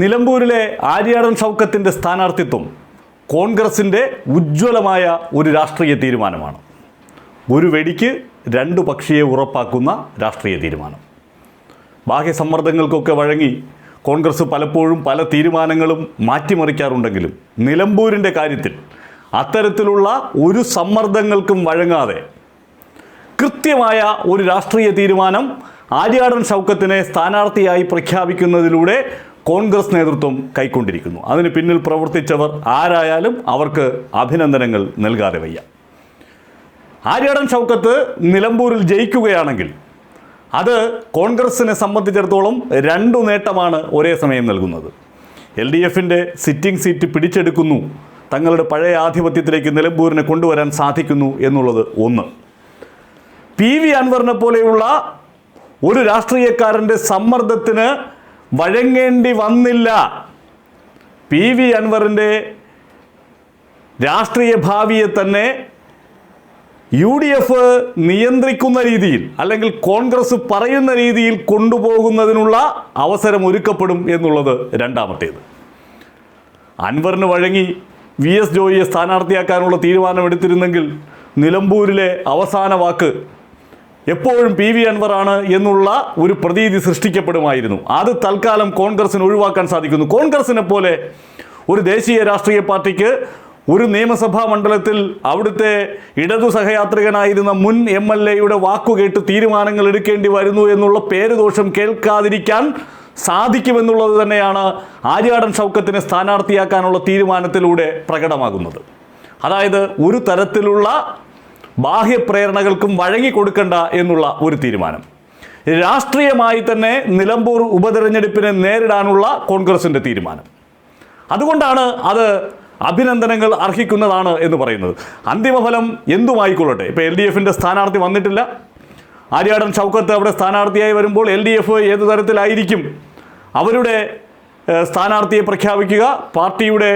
നിലമ്പൂരിലെ ആര്യാടൻ ഷൗക്കത്തിന്റെ സ്ഥാനാർത്ഥിത്വം കോൺഗ്രസിന്റെ ഉജ്ജ്വലമായ ഒരു രാഷ്ട്രീയ തീരുമാനമാണ്. ഒരു വെടിക്ക് രണ്ട് പക്ഷിയെ ഉറപ്പാക്കുന്ന രാഷ്ട്രീയ തീരുമാനം. ബാഹ്യ സമ്മർദ്ദങ്ങൾക്കൊക്കെ വഴങ്ങി കോൺഗ്രസ് പലപ്പോഴും പല തീരുമാനങ്ങളും മാറ്റിമറിക്കാറുണ്ടെങ്കിലും നിലമ്പൂരിന്റെ കാര്യത്തിൽ അത്തരത്തിലുള്ള ഒരു സമ്മർദ്ദങ്ങൾക്കും വഴങ്ങാതെ കൃത്യമായ ഒരു രാഷ്ട്രീയ തീരുമാനം ആര്യാടൻ ഷൗക്കത്തിനെ സ്ഥാനാർത്ഥിയായി പ്രഖ്യാപിക്കുന്നതിലൂടെ കോൺഗ്രസ് നേതൃത്വം കൈക്കൊണ്ടിരിക്കുന്നു. അതിന് പിന്നിൽ പ്രവർത്തിച്ചവർ ആരായാലും അവർക്ക് അഭിനന്ദനങ്ങൾ നൽകാതെ വയ്യ. ആര്യാടൻ ഷൗക്കത്ത് നിലമ്പൂരിൽ ജയിക്കുകയാണെങ്കിൽ അത് കോൺഗ്രസിനെ സംബന്ധിച്ചിടത്തോളം രണ്ടു നേട്ടമാണ് ഒരേ സമയം നൽകുന്നത്. എൽ ഡി എഫിന്റെ സിറ്റിംഗ് സീറ്റ് പിടിച്ചെടുക്കുന്നു. തങ്ങളുടെ പഴയ ആധിപത്യത്തിലേക്ക് നിലമ്പൂരിനെ കൊണ്ടുവരാൻ സാധിക്കുന്നു എന്നുള്ളത് ഒന്ന്. പി വി അൻവറിനെ പോലെയുള്ള ഒരു രാഷ്ട്രീയക്കാരന്റെ സമ്മർദ്ദത്തിന് വഴങ്ങേണ്ടി വന്നില്ല. പി വി അൻവറിന്റെ രാഷ്ട്രീയ ഭാവിയെ തന്നെ യു ഡി എഫ് നിയന്ത്രിക്കുന്ന രീതിയിൽ അല്ലെങ്കിൽ കോൺഗ്രസ് പറയുന്ന രീതിയിൽ കൊണ്ടുപോകുന്നതിനുള്ള അവസരം ഒരുക്കപ്പെടും എന്നുള്ളത് രണ്ടാമത്തേത്. അൻവറിന് വഴങ്ങി വി എസ് ജോയിയെ സ്ഥാനാർത്ഥിയാക്കാനുള്ള തീരുമാനമെടുത്തിരുന്നെങ്കിൽ നിലമ്പൂരിലെ അവസാന വാക്ക് എപ്പോഴും പി വി അൻവറാണ് എന്നുള്ള ഒരു പ്രതീതി സൃഷ്ടിക്കപ്പെടുമായിരുന്നു. അത് തൽക്കാലം കോൺഗ്രസിന് ഒഴിവാക്കാൻ സാധിക്കുന്നു. കോൺഗ്രസിനെ പോലെ ഒരു ദേശീയ രാഷ്ട്രീയ പാർട്ടിക്ക് ഒരു നിയമസഭാ മണ്ഡലത്തിൽ അവിടുത്തെ ഇടതു സഹയാത്രികനായിരുന്ന മുൻ എം എൽ എയുടെ വാക്കുകേട്ട് തീരുമാനങ്ങൾ എടുക്കേണ്ടി വരുന്നു എന്നുള്ള പേരുദോഷം കേൾക്കാതിരിക്കാൻ സാധിക്കുമെന്നുള്ളത് തന്നെയാണ് ആര്യാടൻ ഷൗക്കത്തിനെ സ്ഥാനാർത്ഥിയാക്കാനുള്ള തീരുമാനത്തിലൂടെ പ്രകടമാകുന്നത്. അതായത് ഒരു തരത്തിലുള്ള ബാഹ്യപ്രേരണകൾക്കും വഴങ്ങിക്കൊടുക്കണ്ട എന്നുള്ള ഒരു തീരുമാനം. രാഷ്ട്രീയമായി തന്നെ നിലമ്പൂർ ഉപതെരഞ്ഞെടുപ്പിനെ നേരിടാനുള്ള കോൺഗ്രസിന്റെ തീരുമാനം. അതുകൊണ്ടാണ് അത് അഭിനന്ദനങ്ങൾ അർഹിക്കുന്നതാണ് എന്ന് പറയുന്നത്. അന്തിമഫലം എന്തുമായിക്കൊള്ളട്ടെ? ഇപ്പോൾ എൽ ഡി എഫിന്റെ സ്ഥാനാർത്ഥി വന്നിട്ടില്ല. ആര്യാടൻ ചൗക്കത്ത് അവിടെ സ്ഥാനാർത്ഥിയായി വരുമ്പോൾ എൽ ഡി എഫ് ഏത് തരത്തിലായിരിക്കും? അവരുടെ സ്ഥാനാർത്ഥിയെ പ്രഖ്യാപിക്കുക പാർട്ടിയുടെ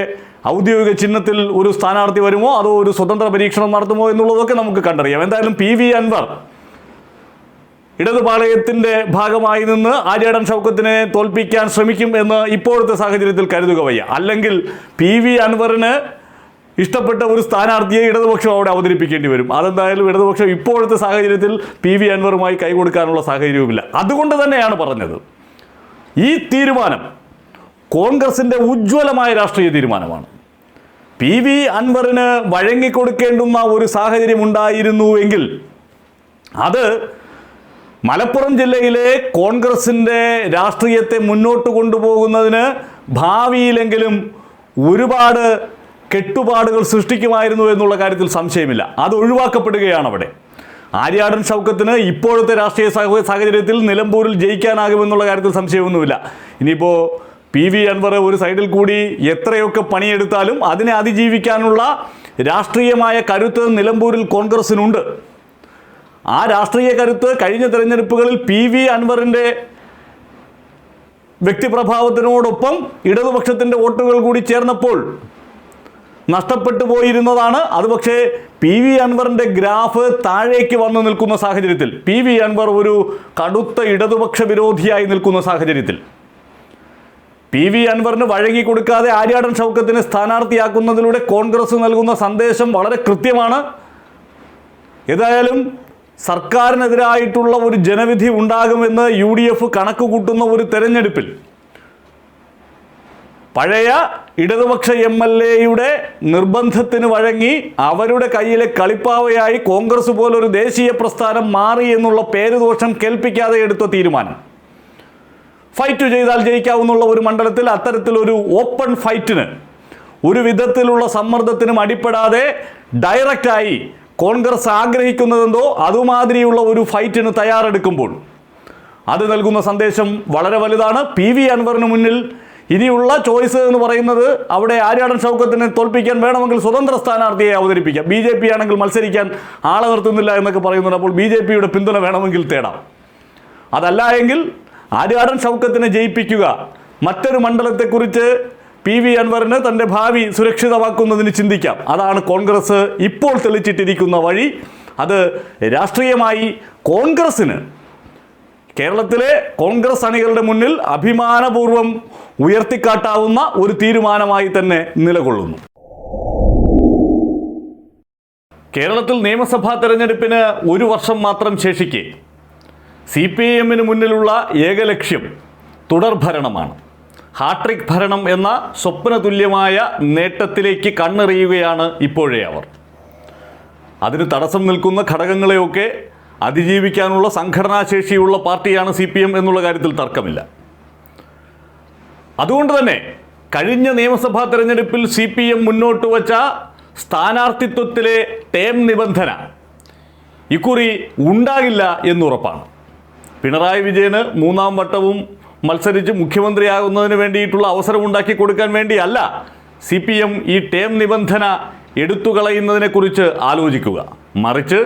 ഔദ്യോഗിക ചിഹ്നത്തിൽ ഒരു സ്ഥാനാർത്ഥി വരുമോ? അതോ ഒരു സ്വതന്ത്ര പരീക്ഷണം നടത്തുമോ എന്നുള്ളതൊക്കെ നമുക്ക് കണ്ടറിയാം. എന്തായാലും പി വി അൻവർ ഇടതുപാളയത്തിന്റെ ഭാഗമായി നിന്ന് ആര്യാടൻ ഷൗക്കത്തിനെ തോൽപ്പിക്കാൻ ശ്രമിക്കും എന്ന് ഇപ്പോഴത്തെ സാഹചര്യത്തിൽ കരുതുക വയ്യ. അല്ലെങ്കിൽ പി വി അൻവറിന് ഇഷ്ടപ്പെട്ട ഒരു സ്ഥാനാർത്ഥിയെ ഇടതുപക്ഷം അവിടെ അവതരിപ്പിക്കേണ്ടി വരും. അതെന്തായാലും ഇടതുപക്ഷം ഇപ്പോഴത്തെ സാഹചര്യത്തിൽ പി വി അൻവറുമായി കൈകൊടുക്കാനുള്ള സാഹചര്യവുമില്ല. അതുകൊണ്ട് തന്നെയാണ് പറഞ്ഞത്. ഈ തീരുമാനം കോൺഗ്രസിന്റെ ഉജ്ജ്വലമായ രാഷ്ട്രീയ തീരുമാനമാണ്. പി വി അൻവറിന് വഴങ്ങിക്കൊടുക്കേണ്ടുന്ന ഒരു സാഹചര്യം ഉണ്ടായിരുന്നുവെങ്കിൽ അത് മലപ്പുറം ജില്ലയിലെ കോൺഗ്രസിന്റെ രാഷ്ട്രീയത്തെ മുന്നോട്ട് കൊണ്ടുപോകുന്നതിന് ഭാവിയിലെങ്കിലും ഒരുപാട് കെട്ടുപാടുകൾ സൃഷ്ടിക്കുമായിരുന്നു എന്നുള്ള കാര്യത്തിൽ സംശയമില്ല. അത് ഒഴിവാക്കപ്പെടുകയാണ് അവിടെ. ആര്യാടൻ ഷൗക്കത്തിന് ഇപ്പോഴത്തെ രാഷ്ട്രീയ സാഹചര്യത്തിൽ നിലമ്പൂരിൽ ജയിക്കാനാകുമെന്നുള്ള കാര്യത്തിൽ സംശയമൊന്നുമില്ല. ഇനിയിപ്പോൾ പി വി അൻവർ ഒരു സൈഡിൽ കൂടി എത്രയൊക്കെ പണിയെടുത്താലും അതിനെ അതിജീവിക്കാനുള്ള രാഷ്ട്രീയമായ കരുത്ത് നിലമ്പൂരിൽ കോൺഗ്രസിനുണ്ട്. ആ രാഷ്ട്രീയ കരുത്ത് കഴിഞ്ഞ തെരഞ്ഞെടുപ്പുകളിൽ പി വി അൻവറിന്റെ വ്യക്തിപ്രഭാവത്തിനോടൊപ്പം ഇടതുപക്ഷത്തിന്റെ വോട്ടുകൾ കൂടി ചേർന്നപ്പോൾ നഷ്ടപ്പെട്ടു പോയിരുന്നതാണ്. അത് പക്ഷേ പി വി അൻവറിന്റെ ഗ്രാഫ് താഴേക്ക് വന്നു നിൽക്കുന്ന സാഹചര്യത്തിൽ പി വി അൻവർ ഒരു കടുത്ത ഇടതുപക്ഷ വിരോധിയായി നിൽക്കുന്ന സാഹചര്യത്തിൽ. പി വി അൻവറിന് വഴങ്ങി കൊടുക്കാതെ ആര്യാടൻ ഷൗക്കത്തിനെ സ്ഥാനാർത്ഥിയാക്കുന്നതിലൂടെ കോൺഗ്രസ് നൽകുന്ന സന്ദേശം വളരെ കൃത്യമാണ്. ഏതായാലും സർക്കാരിനെതിരായിട്ടുള്ള ഒരു ജനവിധി ഉണ്ടാകുമെന്ന് യു ഡി എഫ് കണക്ക് കൂട്ടുന്ന ഒരു തെരഞ്ഞെടുപ്പിൽ പഴയ ഇടതുപക്ഷ എം എൽ എയുടെ നിർബന്ധത്തിന് വഴങ്ങി അവരുടെ കയ്യിലെ കളിപ്പാവയായി കോൺഗ്രസ് പോലൊരു ദേശീയ പ്രസ്ഥാനം മാറി എന്നുള്ള പേരുദോഷം കേൾപ്പിക്കാതെ എടുത്ത തീരുമാനം. ഫൈറ്റ് ചെയ്താൽ ജയിക്കാവുന്നുള്ള ഒരു മണ്ഡലത്തിൽ അത്തരത്തിലൊരു ഓപ്പൺ ഫൈറ്റിന് ഒരു വിധത്തിലുള്ള സമ്മർദ്ദത്തിനും അടിപ്പെടാതെ ഡയറക്റ്റായി കോൺഗ്രസ് ആഗ്രഹിക്കുന്നതെന്തോ അതുമാതിരിയുള്ള ഒരു ഫൈറ്റിന് തയ്യാറെടുക്കുമ്പോൾ അത് നൽകുന്ന സന്ദേശം വളരെ വലുതാണ്. പി വി അൻവറിന് മുന്നിൽ ഇനിയുള്ള ചോയ്സ് എന്ന് പറയുന്നത് അവിടെ ആര്യാടൻ ഷൗക്കത്തിനെ തോൽപ്പിക്കാൻ വേണമെങ്കിൽ സ്വതന്ത്ര സ്ഥാനാർത്ഥിയെ അവതരിപ്പിക്കാം. ബി ജെ പി ആണെങ്കിൽ മത്സരിക്കാൻ ആളെ നിർത്തുന്നില്ല എന്നൊക്കെ പറയുന്നുണ്ട്. അപ്പോൾ ബി ജെ പിയുടെ പിന്തുണ വേണമെങ്കിൽ തേടാം. അതല്ല എങ്കിൽ ആര്യാടൻ ഷൗക്കത്തിനെ ജയിപ്പിക്കുക. മറ്റൊരു മണ്ഡലത്തെക്കുറിച്ച് പി വി അൻവറിന് തന്റെ ഭാവി സുരക്ഷിതമാക്കുന്നതിന് ചിന്തിക്കാം. അതാണ് കോൺഗ്രസ് ഇപ്പോൾ തെളിച്ചിട്ടിരിക്കുന്ന വഴി. അത് രാഷ്ട്രീയമായി കോൺഗ്രസ്സിന് കേരളത്തിലെ കോൺഗ്രസ് അണികളുടെ മുന്നിൽ അഭിമാനപൂർവം ഉയർത്തിക്കാട്ടാവുന്ന ഒരു തീരുമാനമായി തന്നെ നിലകൊള്ളുന്നു. കേരളത്തിൽ നിയമസഭാ തെരഞ്ഞെടുപ്പിന് ഒരു വർഷം മാത്രം ശേഷിക്കെ സി പി എമ്മിന് മുന്നിലുള്ള ഏക ലക്ഷ്യം തുടർ ഭരണമാണ്. ഹാട്രിക് ഭരണം എന്ന സ്വപ്നതുല്യമായ നേട്ടത്തിലേക്ക് കണ്ണെറിയുകയാണ് ഇപ്പോഴേ അവർ. അതിന് തടസ്സം നിൽക്കുന്ന ഘടകങ്ങളെയൊക്കെ അതിജീവിക്കാനുള്ള സംഘടനാശേഷിയുള്ള പാർട്ടിയാണ് സി പി എം എന്നുള്ള കാര്യത്തിൽ തർക്കമില്ല. അതുകൊണ്ട് തന്നെ കഴിഞ്ഞ നിയമസഭാ തെരഞ്ഞെടുപ്പിൽ സി പി എം മുന്നോട്ട് വച്ച സ്ഥാനാർത്ഥിത്വത്തിലെ ടേം നിബന്ധന ഇക്കുറി ഉണ്ടാകില്ല എന്നുറപ്പാണ്. പിണറായി വിജയന് മൂന്നാം വട്ടവും മത്സരിച്ച് മുഖ്യമന്ത്രിയാകുന്നതിന് വേണ്ടിയിട്ടുള്ള അവസരം ഉണ്ടാക്കി കൊടുക്കാൻ വേണ്ടിയല്ല സി പി എം ഈ ടേം നിബന്ധന എടുത്തുകളയുന്നതിനെക്കുറിച്ച് ആലോചിക്കുക. മറിച്ച്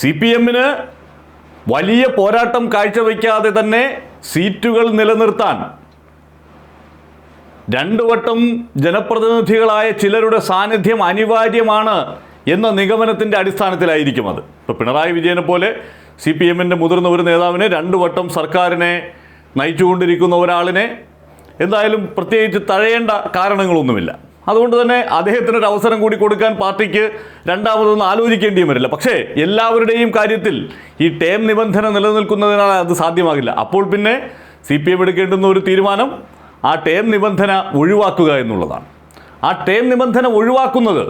സി പി എമ്മിന് വലിയ പോരാട്ടം കാഴ്ചവെക്കാതെ തന്നെ സീറ്റുകൾ നിലനിർത്താൻ രണ്ടു വട്ടം ജനപ്രതിനിധികളായ ചിലരുടെ സാന്നിധ്യം അനിവാര്യമാണ് എന്ന നിഗമനത്തിന്റെ അടിസ്ഥാനത്തിലായിരിക്കും അത്. ഇപ്പോൾ പിണറായി വിജയനെ പോലെ സി പി എമ്മിന്റെ മുതിർന്ന ഒരു നേതാവിനെ രണ്ടു വട്ടം സർക്കാരിനെ നയിച്ചുകൊണ്ടിരിക്കുന്ന ഒരാളിനെ എന്തായാലും പ്രത്യേകിച്ച് തഴയേണ്ട കാരണങ്ങളൊന്നുമില്ല. അതുകൊണ്ട് തന്നെ അദ്ദേഹത്തിന് ഒരു അവസരം കൂടി കൊടുക്കാൻ പാർട്ടിക്ക് രണ്ടാമതൊന്നും ആലോചിക്കേണ്ടിയും വരില്ല. പക്ഷേ എല്ലാവരുടെയും കാര്യത്തിൽ ഈ ടേം നിബന്ധന നിലനിൽക്കുന്നതിനാൽ അത് സാധ്യമാകില്ല. അപ്പോൾ പിന്നെ സി പി എം എടുക്കേണ്ടുന്ന ഒരു തീരുമാനം ആ ടേം നിബന്ധന ഒഴിവാക്കുക എന്നുള്ളതാണ്. ആ ടേം നിബന്ധന ഒഴിവാക്കുന്നത്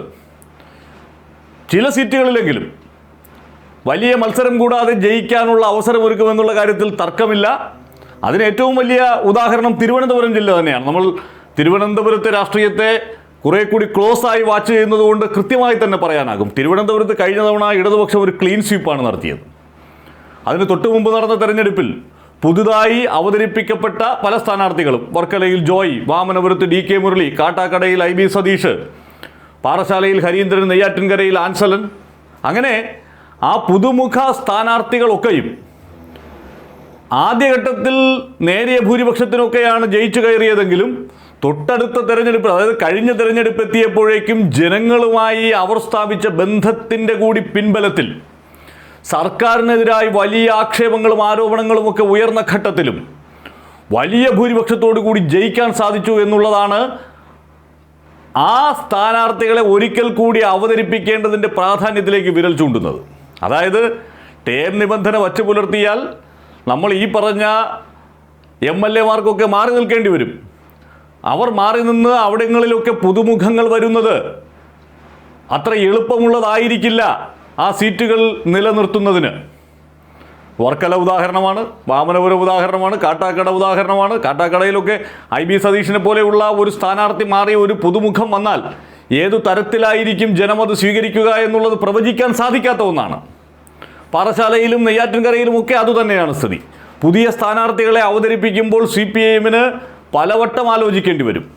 ചില സീറ്റുകളിലെങ്കിലും വലിയ മത്സരം കൂടാതെ ജയിക്കാനുള്ള അവസരമൊരുക്കുമെന്നുള്ള കാര്യത്തിൽ തർക്കമില്ല. അതിന് ഏറ്റവും വലിയ ഉദാഹരണം തിരുവനന്തപുരം ജില്ല തന്നെയാണ്. നമ്മൾ തിരുവനന്തപുരത്തെ രാഷ്ട്രീയത്തെ കുറെ കൂടി ക്ലോസ് ആയി വാച്ച് ചെയ്യുന്നതുകൊണ്ട് കൃത്യമായി തന്നെ പറയാനാകും. തിരുവനന്തപുരത്ത് കഴിഞ്ഞ തവണ ഇടതുപക്ഷം ഒരു ക്ലീൻ സ്വീപ്പാണ് നടത്തിയത്. അതിന് തൊട്ടു മുമ്പ് നടന്ന തെരഞ്ഞെടുപ്പിൽ പുതുതായി അവതരിപ്പിക്കപ്പെട്ട പല സ്ഥാനാർത്ഥികളും വർക്കലയിൽ ജോയ് വാമനപുരത്ത് ഡി കെ മുരളി കാട്ടാക്കടയിൽ ഐ ബി സതീഷ് പാറശാലയിൽ ഹരീന്ദ്രൻ നെയ്യാറ്റിൻകരയിൽ ആൻസലൻ അങ്ങനെ ആ പുതുമുഖ സ്ഥാനാർത്ഥികളൊക്കെയും ആദ്യഘട്ടത്തിൽ നേരിയ ഭൂരിപക്ഷത്തിനൊക്കെയാണ് ജയിച്ചു കയറിയതെങ്കിലും തൊട്ടടുത്ത തെരഞ്ഞെടുപ്പ് അതായത് കഴിഞ്ഞ തെരഞ്ഞെടുപ്പ് എത്തിയപ്പോഴേക്കും ജനങ്ങളുമായി അവർ സ്ഥാപിച്ച ബന്ധത്തിന്റെ കൂടി പിൻബലത്തിൽ സർക്കാരിനെതിരായി വലിയ ആക്ഷേപങ്ങളും ആരോപണങ്ങളും ഒക്കെ ഉയർന്ന ഘട്ടത്തിലും വലിയ ഭൂരിപക്ഷത്തോടു കൂടി ജയിക്കാൻ സാധിച്ചു എന്നുള്ളതാണ് ആ സ്ഥാനാർത്ഥികളെ ഒരിക്കൽ കൂടി അവതരിപ്പിക്കേണ്ടതിന്റെ പ്രാധാന്യത്തിലേക്ക് വിരൽ ചൂണ്ടുന്നത്. അതായത് ടേം നിബന്ധന വച്ചു പുലർത്തിയാൽ നമ്മൾ ഈ പറഞ്ഞ എം എൽ എമാർക്കൊക്കെ മാറി നിൽക്കേണ്ടി വരും. അവർ മാറി നിന്ന് അവിടങ്ങളിലൊക്കെ പുതുമുഖങ്ങൾ വരുന്നത് അത്ര എളുപ്പമുള്ളതായിരിക്കില്ല ആ സീറ്റുകൾ നിലനിർത്തുന്നതിന്. വർക്കല ഉദാഹരണമാണ് വാമനപുരം ഉദാഹരണമാണ് കാട്ടാക്കട ഉദാഹരണമാണ്. കാട്ടാക്കടയിലൊക്കെ ഐ ബി സതീഷിനെ പോലെയുള്ള ഒരു സ്ഥാനാർത്ഥി മാറിയ ഒരു പുതുമുഖം വന്നാൽ ഏതു തരത്തിലായിരിക്കും ജനമത് സ്വീകരിക്കുക എന്നുള്ളത് പ്രവചിക്കാൻ സാധിക്കാത്ത ഒന്നാണ്. പാറശാലയിലും നെയ്യാറ്റിൻകരയിലും ഒക്കെ അതുതന്നെയാണ് സ്ഥിതി. പുതിയ സ്ഥാനാർത്ഥികളെ അവതരിപ്പിക്കുമ്പോൾ സി പി ഐ എമ്മിന് പലവട്ടം ആലോചിക്കേണ്ടി വരും.